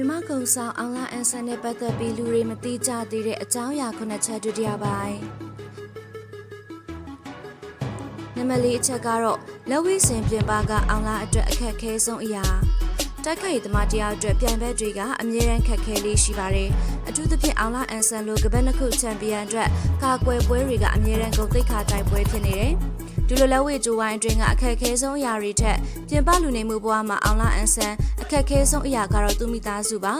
မြမကုံဆောင်အောင်လာအန်ဆန်နဲ့ပတ်သက်ပြီးလူတွေမသိကြသေးတဲ့အကြောင်းအရာခုနှစ်ချက်ဒုတိယပိုင်းနံပါတ်လေးအချက်ကတော့လက်ဝိစင်ပြင်ပကအောင်လာအတွက်အခက်ခဲဆုံးအရာတိုက်ခိုက်သမားတယောက်အတွက်ပြန်ဘက်တွေကအမြဲတမ်းခက်ခဲလေးရှိပါတယ်အထူးသဖြင့်အောင်လာအန်ဆန်လိုကပတ်နှစ်ခုချန်ပီယံအတွက်ကာကွယ်ပွဲတွေကအမြဲတမ်းဂုဏ်သိက္ခာတိုက်ပွဲဖြစ်နေတယ် ဒီလိုလက်ဝဲကြိုးဝိုင်းအတွင်းကအခက်အခဲဆုံးအရာတွေထက်ပြင်ပလူနေမှုဘဝမှာအောင်လာအန်ဆန်အခက်အခဲဆုံးအရာကတော့သူမိသားစုပါ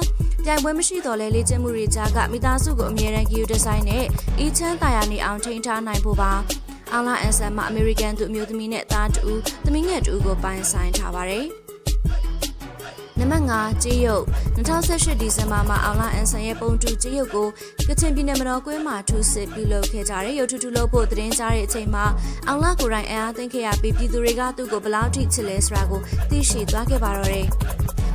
ပြိုင်ပွဲမရှိတော့လဲလေ့ကျင့်မှုတွေကြားကမိသားစုကိုအမြဲတမ်းဂီယူဒီဇိုင်းနဲ့အီချမ်းတာယာနေအောင်ထိန်းထားနိုင်ဖို့ပါအောင်လာအန်ဆန်မှာအမေရိကန်သူအမျိုးသမီးနဲ့သားတူသမီးငယ်တူကိုပိုင်ဆိုင်ထားပါတယ် နံပါတ်5ကြေးရုပ်2018ဒီဇင်ဘာမှာအောင်လာအန်ဆန်ရဲ့ပုံတူကြေးရုပ်ကိုကချင်ပြည်နယ်မတော်ကွင်းမှာထူးစစ်ပြုလုပ်ခဲ့ကြတယ်ရုပ်ထူးထူးလုပ်ဖို့သတင်းကြားတဲ့အချိန်မှာအောင်လာကိုယ်တိုင်အင်အားသိမ်းခဲ့ရပြီးပြည်သူတွေကသူ့ကိုဘယ်လောက်ထိချစ်လဲဆိုတာကိုသိရှိသွားခဲ့ပါတော့တယ်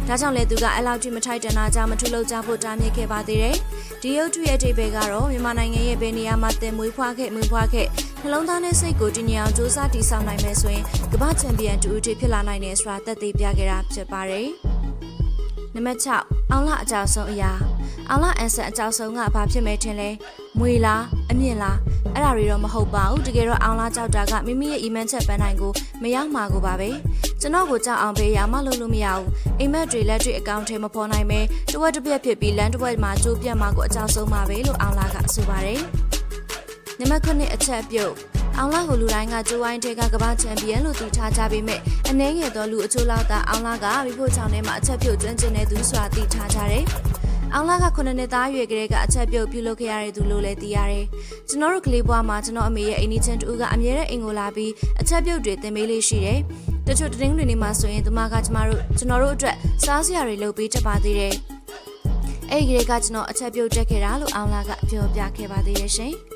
ဒါကြောင့်လေသူကအဲ့လောက်ထိမထိုက်တန်တာကြောင့်မထုလုပ်ကြဖို့တားမြစ်ခဲ့ပါသေးတယ်။ဒီရုပ်ထုရဲ့အတိတ်ပဲကတော့မြန်မာနိုင်ငံရဲ့ဘယ်နေရာမှာတင်မွေးဖွားခဲ့မွေးဖွားခဲ့နှလုံးသားနဲ့စိတ်ကိုတည်ငြိမ်အောင်စူးစမ်းတည်ဆောက်နိုင်မယ်ဆိုရင်ကမ္ဘာချန်ပီယံတူဦးထိဖြစ်လာနိုင်တယ်ဆိုတာသက်သေပြခဲ့တာဖြစ်ပါတယ်။ နံပါတ်6အောင်လာအကြောက်ဆုံးအရာအောင်လာအန်ဆန်အကြောက်ဆုံးကဘာဖြစ်မယ်ထင်လဲမွေလားအမြင့်လားအဲ့ဒါတွေတော့မဟုတ်ပါဘူးတကယ်တော့အောင်လာကြောက်တာကမိမိရဲ့အီမန်ချက်ပန်းနိုင်ကိုမရောက်မှာကိုပါပဲကျွန်တော်ကိုကြောက်အောင်ပေးရမှလုပ်လို့မရဘူးအိမ်မက်တွေလက်တွေအကောင့်ထဲမပေါ်နိုင်ပဲတဝက်တစ်ပြက်ဖြစ်ပြီးလမ်းတစ်ဝက်မှာကျိုးပြတ်မှာကိုအကြောက်ဆုံးပါပဲလို့အောင်လာကဆိုပါတယ်နံပါတ်9အချက်ပြုတ် အောင်လာကိုလူတိုင်းကကျိုးဝိုင်းထဲကကမ္ဘာချန်ပီယံလို့သိထားကြပေမဲ့အနှဲငယ်သောလူအချို့လောက်သာအောင်လာကမိဖို့ချောင်းထဲမှာအချက်ပြုတ်ကျွမ်းကျင်တဲ့သူဆိုတာသိထားကြတယ်။အောင်လာက9နှစ်သားရွယ်ကလေးကအချက်ပြုတ်ပြုလုပ်ခဲ့ရတဲ့သူလို့လည်းသိရတယ်။ကျွန်တော်တို့ကလေးဘွားမှာကျွန်တော်အမေရဲ့အိမ်နီးချင်းတူကအမြဲတမ်းအင်ကိုလာပြီးအချက်ပြုတ်တွေတင်ပေးလေးရှိတယ်။တချို့တင်းတွေနေမှာဆိုရင်သူမကကျမတို့ကျွန်တော်တို့အတွက်စားစရာတွေလုပ်ပေးတတ်ပါသေးတယ်။အဲ့ဒီကလေးကကျွန်တော်အချက်ပြုတ်တက်ခဲ့တာလို့အောင်လာကပြောပြခဲ့ပါသေးတယ်ရှင်။